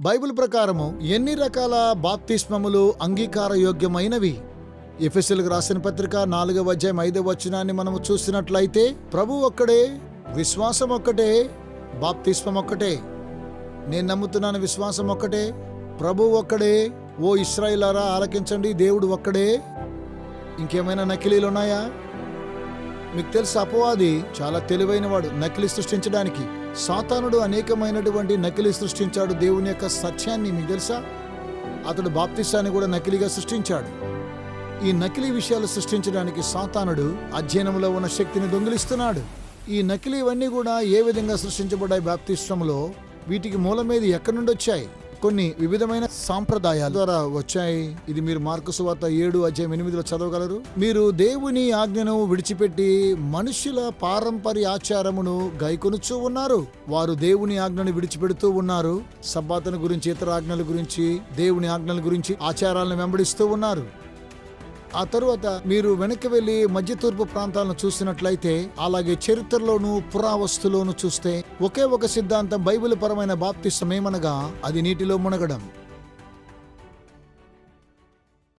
Bible ప్రకారము ఎన్ని రకాల బాప్తిస్మములు అంగీకార యోగ్యమైనవి రాసిన పత్రిక నాలుగవ అధ్యాయం ఐదవ వచనాన్ని మనము చూసినట్లయితే ప్రభు ఒక్కడే విశ్వాసం ఒక్కటే బాప్తిస్మం ఒక్కటే. నేను నమ్ముతున్నాను విశ్వాసం ఒక్కటే ప్రభు ఒక్కడే ఓ ఇస్రాయిలారా ఆలకించండి దేవుడు ఒక్కడే. ఇంకేమైనా నకిలీలు ఉన్నాయా? మీకు తెలుసు అపవాది చాలా తెలివైన వాడు నకిలీ సృష్టించడానికి. సాతానుడు అనేకమైనటువంటి నకిలీ సృష్టించాడు దేవుని యొక్క సత్యాన్ని మీకు తెలుసా? అతడు బాప్తిస్తాన్ని కూడా నకిలీగా సృష్టించాడు. ఈ నకిలీ విషయాలు సృష్టించడానికి సాతానుడు అధ్యయనంలో ఉన్న శక్తిని దొంగిలిస్తున్నాడు. ఈ నకిలీవన్నీ కూడా ఏ విధంగా సృష్టించబడ్డాయి బాప్తిష్టంలో వీటికి మూలమేది ఎక్కడి నుండి వచ్చాయి కొన్ని వివిధమైన సాంప్రదాయాల ద్వారా వచ్చాయి. ఇది మీరు మార్కుసు వార్త ఏడు అధ్యాయం ఎనిమిదిలో చదవగలరు. మీరు దేవుని ఆజ్ఞను విడిచిపెట్టి మనుషుల పారంపర్య ఆచారమును గైకొనుచూ ఉన్నారు. వారు దేవుని ఆజ్ఞను విడిచిపెడుతూ ఉన్నారు. సబ్బాతను గురించి ఇతర ఆజ్ఞల గురించి దేవుని ఆజ్ఞల గురించి ఆచారాలను వెంబడిస్తూ ఉన్నారు. ఆ తరువాత మీరు వెనక్కి వెళ్ళి మధ్య తూర్పు ప్రాంతాలను చూసినట్లయితే అలాగే చరిత్రలోను పురావస్తులోను చూస్తే ఒకే ఒక సిద్ధాంతం బైబిల్ పరమైన బాప్తి ఏమనగా అది నీటిలో మునగడం.